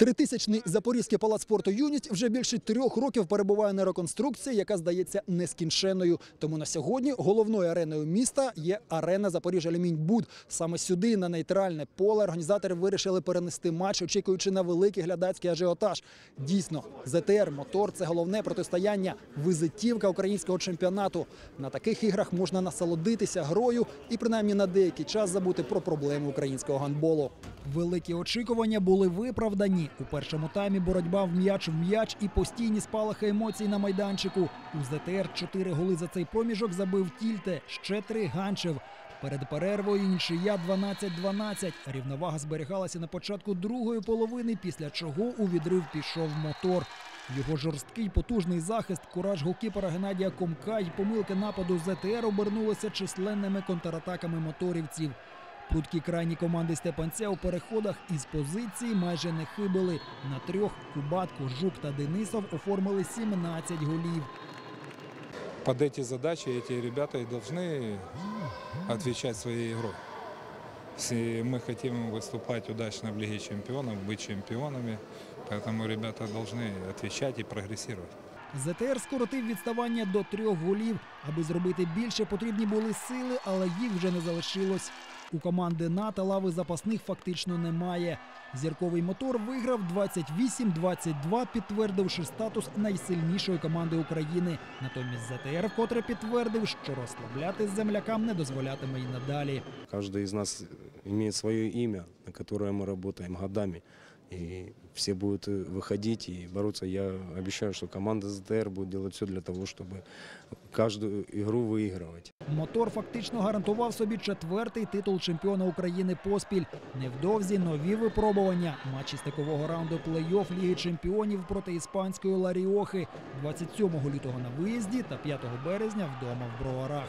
Тритисячний Запорізький палац спорту Юність вже більше трьох років перебуває на реконструкції, яка здається нескінченною. Тому на сьогодні головною ареною міста є арена Запоріжжя Буд. Саме сюди, на нейтральне поле, організатори вирішили перенести матч, очікуючи на великий глядацький ажіотаж. Дійсно, ЗТР мотор це головне протистояння, визитівка українського чемпіонату. На таких іграх можна насолодитися грою і принаймні на деякий час забути про проблеми українського гандболу. Великі очікування були виправдані. У першому таймі боротьба в м'яч в м'яч і постійні спалахи емоцій на майданчику. У ЗТР чотири голи за цей проміжок забив Тільте, ще три Ганчев. Перед перервою нічия 12-12. Рівновага зберігалася на початку другої половини, після чого у відрив пішов мотор. Його жорсткий потужний захист, кураж голкіпера Геннадія Комка й помилки нападу ЗТР обернулися численними контратаками моторівців. Прудкі крайні команди Степанця у переходах із позиції майже не хибили. На трьох Кубатко, Жук та Денисов оформили 17 голів. Под эти задачи эти ребята и должны отвечать своей игрой. Если мы хотим выступать удачно в Лиге чемпионов, быть чемпионами, поэтому ребята должны отвечать и прогрессировать. ЗТР скоротив відставання до трьох голів. Аби зробити більше, потрібні були сили, але їх вже не залишилось. У команди НАТО лави запасних фактично немає. Зірковий мотор виграв 28-22, підтвердивши статус найсильнішої команди України. Натомість ЗТР вкотре підтвердив, що розслабляти землякам не дозволятиме й надалі. Кожен из нас має своє ім'я, на которое ми працюємо годами И все будут э, выходить и бороться. Я обещаю, что команда ЗТР будет делать все для того, чтобы каждую игру выигрывать. Мотор фактично гарантував собі четвертий титул чемпіона України поспіль. Невдовзі нові випробування. Матчі стикового раунду плей-офф Ліги чемпіонів проти іспанської Ларіохи 27 лютого на виїзді та 5 березня вдома в Броварах.